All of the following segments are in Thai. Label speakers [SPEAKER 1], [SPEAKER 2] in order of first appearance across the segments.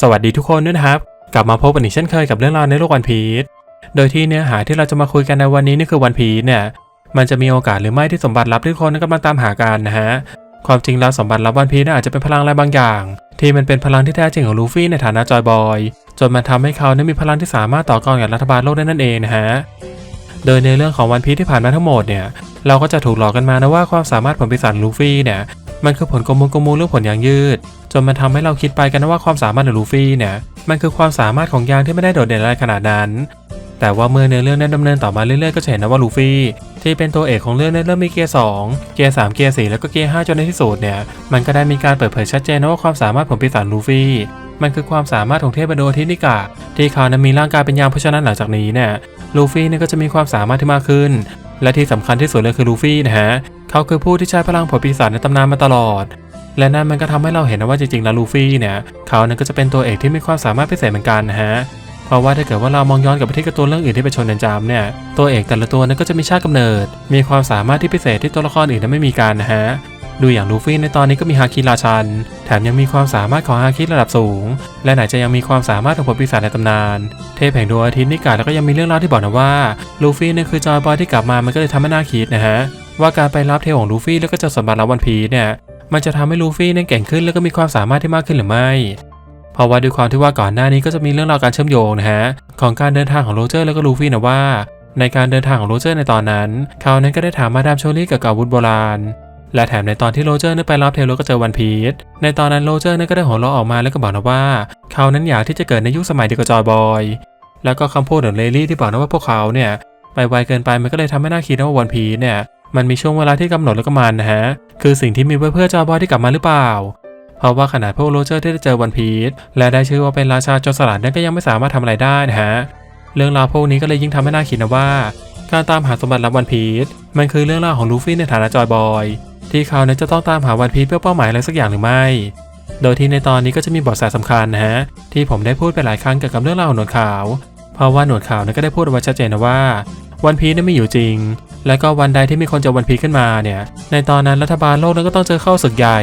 [SPEAKER 1] สวัสดีทุกคนด้วยนะครับ กลับมาพบกันอีกเช่นเคยกับเรื่องราวในโลกวันพีชโดยที่เนื้อหาที่เราจะมาคุยกันในวันนี้นี่คือวันพีชเนี่ยมันจะมีโอกาสหรือไม่ที่สมบัติลับที่ทุกคนกำลังตามหากันนะฮะความจริงแล้วสมบัติลับวันพีชน่ะอาจจะเป็นพลังอะไรบางอย่าง ที่มันเป็นพลังที่แท้จริงของลูฟี่ในฐานะจอยบอยจนมันทำให้เขานั้นมีพลังที่สามารถต่อกรกับรัฐบาลโลกได้นั่นเองนะฮะโดยในเรื่องของวันพีชที่ผ่านมาทั้งหมดเนี่ยเราก็จะถูกหลอกกันมานะว่าความสามารถผลปีศาจลูฟี่เนี่ย มันคือผลกลมๆกลมๆเรื่องผลยางยืด จนมันทำให้เราคิดไปกันนะว่าความสามารถของลูฟี่เนี่ยมันคือความสามารถของยางที่ไม่ได้โดดเด่นอะไรขนาดนั้น แต่ว่าเมื่อเนื้อเรื่องนั้ดำเนินต่อมาเรื่อยๆก็จะเห็นนะว่าลูฟี่ที่เป็นตัวเอกของเรื่องนั้เริ่มมีเกียร์2เกียร์3เกียร์4แล้วก็เกียร์5จนในที่สุดเนี่ยมันก็ได้มีการเปิดเผยชัดเจนนะว่าความสามารถของปีศาจลูฟี่มันคือความสามารถของเทพบรรดทินิกะ ที่เขานั้นมีร่างกายเป็นยางเพราะฉะนั้นหลังจากนี้เนี่ยลูฟี่เนี่ยก็จะมีความสามารถที่มากขึ้น และที่สำคัญที่สุดเลยคือลูฟี่นะฮะ เขาคือผู้ที่ใช้พลังผลปีศาจในตำนานมาตลอด และนั่นมันก็ทำให้เราเห็นนะว่าจริงๆแล้วลูฟี่เนี่ยเขานั้นก็จะเป็นตัวเอกที่มีความสามารถพิเศษเหมือนกันนะฮะเพราะว่าถ้าเกิดว่าเรามองย้อนกลับไปที่การ์ตูนเรื่องอื่นที่เป็นชนนจามเนี่ยตัวเอกแต่ละตัวนั้นก็จะมีชาติกำเนิด มีความสามารถที่พิเศษที่ตัวละครอื่นนั้นไม่มีกันนะฮะดูอย่างลูฟี่ในตอนนี้ก็มีฮาคิราชัน แถมยังมีความสามารถของฮาคิระดับสูง และไหนจะยังมีความสามารถของผลปีศาจในตำนาน เทพแห่งดวงอาทิตย์นิกาแล้วก็ยังมีเรื่องเล่าที่บอกนะว่าลูฟี่เนี่ยคือจอยบอยที่กลับมามันก็เลยทำให้น่าคิดนะฮะ ว่าการไปรับเทพของลูฟี่แล้วก็จะสมบัติรับวันพีเนี่ยมันจะทำให้ลูฟี่นี่ยเก่งขึ้นแล้วก็มีความสามารถที่มากขึ้นหรือไม่เพราะว่าด้วยความที่ว่าก่อนหน้านี้ก็จะมีเรื่องราวการเชื่อมโยงนะฮะของการเดินทางของโรเจอร์แล้วก็ลูฟี่นะว่า ในการเดินทางของโรเจอร์ในตอนนั้น เขานั้นก็ได้ถามมาดามโชลี่เกี่ยวกับอาวุธโบราณ และแถมในตอนที่โรเจอร์นั้นไปรับเทลแล้วก็เจอวันพีชในตอนนั้นโรเจอร์นั้นก็ได้หัวเราะออกมาแล้วก็บอกนะว่า เขานั้นอยากที่จะเกิดในยุคสมัยเดียวกับจอยบอย แล้วก็คำพูดของเลลี่ที่บอกนะว่าพวกเขาเนี่ยไปไวเกินไปมันก็เลยทำให้น่าคิดนะว่าวันพีชเนี่ย มันมีช่วงเวลาที่กำหนดแล้วก็มันนะฮะ คือสิ่งที่มีไว้เพื่อจอบอยที่กลับมาหรือเปล่า เพราะว่าขนาดพวกโรเจอร์ที่ได้เจอวันพีชและได้ชื่อว่าเป็นราชาโจรสลัดนั้นก็ยังไม่สามารถทำอะไรได้นะฮะ เรื่องราวพวกนี้ก็เลยยิ่งทำให้น่าคิดนะว่า การตามหาสมบัติลับวันพีชมันคือเรื่องราวของลูฟี่ในฐานะจอยบอย ที่เขานั้นจะต้องตามหาวันพีชเพื่อเป้าหมายอะไรสักอย่างหรือไม่ โดยที่ในตอนนี้ก็จะมีบทแสสำคัญนะฮะที่ผมได้พูดไปหลายครั้งเกี่ยวกับเรื่องราวของหนวดขาว เพราะว่าหนวดขาวนั้นก็ได้พูดเอาไว้ชัดเจนนะว่าวันพีชนั้นไม่อยู่จริง และก็วันใดที่มีคนจอวันพีขึ้นมาเนี่ย ในตอนนั้นรัฐบาลโลกนั้นก็ต้องเจอเข้าศึกใหญ่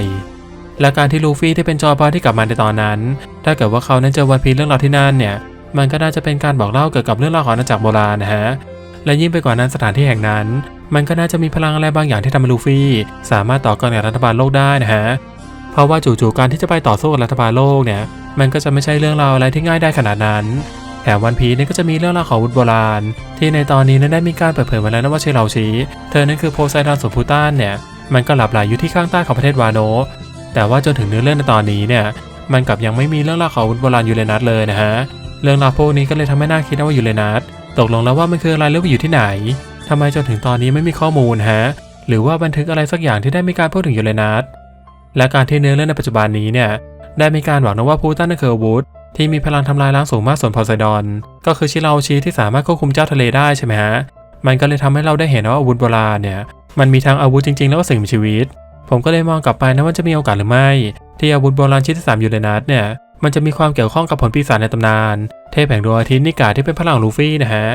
[SPEAKER 1] และการที่ลูฟี่ที่เป็นจอยบอยที่กลับมาในตอนนั้น ถ้าเกิดว่าเขานั้นเจอวันพีเรื่องราวที่นั่นเนี่ย มันก็น่าจะเป็นการบอกเล่าเกี่ยวกับเรื่องราวของอาณาจักรโบราณนะฮะ และยิ่งไปกว่านั้นสถานที่แห่งนั้น มันก็น่าจะมีพลังอะไรบางอย่างที่ทำให้ลูฟี่ สามารถต่อกรกับรัฐบาลโลกได้นะฮะ เพราะว่าจู่ๆการที่จะไปต่อสู้กับรัฐบาลโลกเนี่ย มันก็จะไม่ใช่เรื่องราวอะไรที่ง่ายได้ขนาดนั้น แถมวันพีนี่ก็จะมีเรื่องราวของวุธโบราณ ที่ในตอนนี้นั้นได้มีการเปิดเผยมาแล้วนะว่าเชลาชี เธอนั้นคือโพไซดอนสุพูต้านเนี่ยมันก็หลับไหลอยู่ที่ข้างใต้ของประเทศวาโน แต่ว่าจนถึงเนื้อเรื่องในตอนนี้เนี่ยมันกลับยังไม่มีเรื่องราวของวุธโบราณยูเรนัสเลยนะฮะเรื่องราวพวกนี้ก็เลยทำให้น่าคิดนะว่ายูเรนัสตกลงแล้วว่ามันคืออะไรหรือว่าอยู่ที่ไหนทำไมจนถึงตอนนี้ไม่มีข้อมูลฮะหรือว่าบันทึกอะไรสักอย่างที่ได้มีการพูดถึงยูเรนัสและการที่เนื้อเรื่องในปัจจุบันนี้เนี่ยได้มีการหวังนะว่าพูตันนั่นคืออาวุธ ที่มีพลังทำลายล้างสูงมากส่วนโพไซดอน ก็คือชิราโอชิที่สามารถควบคุมเจ้าทะเลได้ใช่ไหมฮะ มันก็เลยทำให้เราได้เห็นว่าอาวุธโบราณเนี่ย มันมีทั้งอาวุธจริงๆ แล้วก็สิ่งมีชีวิต ผมก็เลยมองกลับไปนะว่าจะมีโอกาสหรือไม่ ที่อาวุธโบราณชิ้นที่สามยูเรนัสเนี่ย มันจะมีความเกี่ยวข้องกับผลปีศาจในตำนาน เทพแห่งดวงอาทิตย์นิกาที่เป็นพลังลูฟี่นะฮะ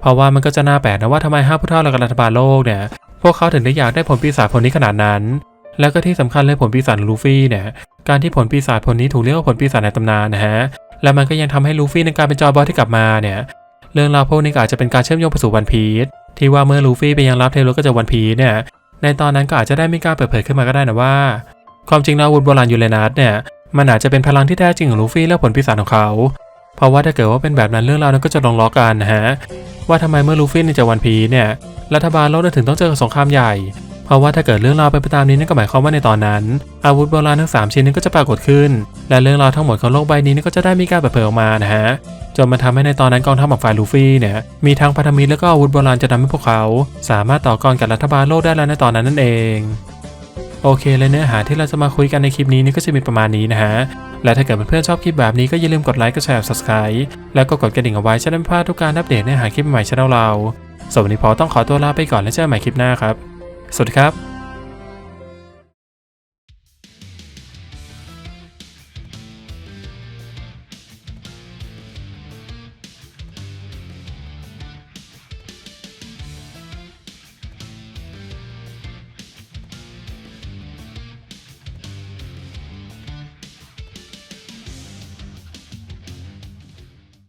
[SPEAKER 1] เพราะว่ามันก็จะน่าแปลกนะว่าทำไมห้าผู้เฒ่าและรัฐบาลโลกเนี่ย พวกเขาถึงได้อยากได้ผลปีศาจผลนี้ขนาดนั้น แล้วก็ที่สำคัญเลยผลปีศาจลูฟี่เนี่ย การที่ผลปีศาจผลนี้ถูกเรียกว่าผลปีศาจในตำนานนะฮะ และมันก็ยังทำให้ลูฟี่ในการเป็นจอยบอยที่กลับมาเนี่ย เรื่องราวพวกนี้อาจจะเป็นการเชื่อมโยงไปสู่วันพีชที่ว่าเมื่อลูฟี่ไปยังรับเทโลก็จะวันพีชเนี่ย ในตอนนั้นก็อาจจะได้มีการเปิดเผยขึ้นมาก็ได้นะว่า ความจริงแล้ววุธโบราณยูเรนัสเนี่ย มันอาจจะเป็นพลังที่แท้จริงของลูฟี่และผลปีศาจของเขา เพราะว่าถ้าเกิดว่าเป็นแบบนั้นเรื่องราวนั้นก็จะลงล้อกันนะฮะ ว่าทำไมเมื่อลูฟี่ในจอวันพีชเนี่ย รัฐบาลโลกถึงต้องเจอกับสงครามใหญ่ เพราะว่าถ้าเกิดเรื่องราวไปนไปตามนี้นั่นก็หมายความว่าในตอนนั้น อาวุธโบราณทั้ง 3 ชิ้นนั้นก็จะปรากฏขึ้น และเรื่องราวทั้งหมดของโลกใบนี้นี่นก็จะได้มีการเปิดเผยออกมานะฮะจนมันทำให้ในตอนนั้นกองทัพของฝ่ายลูฟี่เนี่ยมีทั้งพันธมิตรและก็อาวุธโบราณจะทำให้พวกเขา สามารถต่อกรกับรัฐบาลโลกได้แล้วในตอนนั้นนั่นเองโอเคเลยเนื้อหาที่เราจะมาคุยกันในคลิปนี้นี่ก็จะมีประมาณนี้นะฮะ และถ้าเกิดเพื่อนๆชอบคลิปแบบนี้ก็อย่าลืมกดไลค์ กดแชร์ subscribe แล้วก็กดกระดิ่งเอาไว้จะได้ไม่พลาดทุกการอัปเดตเนื้อหาคลิปใหม่ช่องเราสวันนี้พอต้องขอตัวลาไปก่อนแล้วเจอกันใหม่คลิปหน้าครับ สวัสดีครับ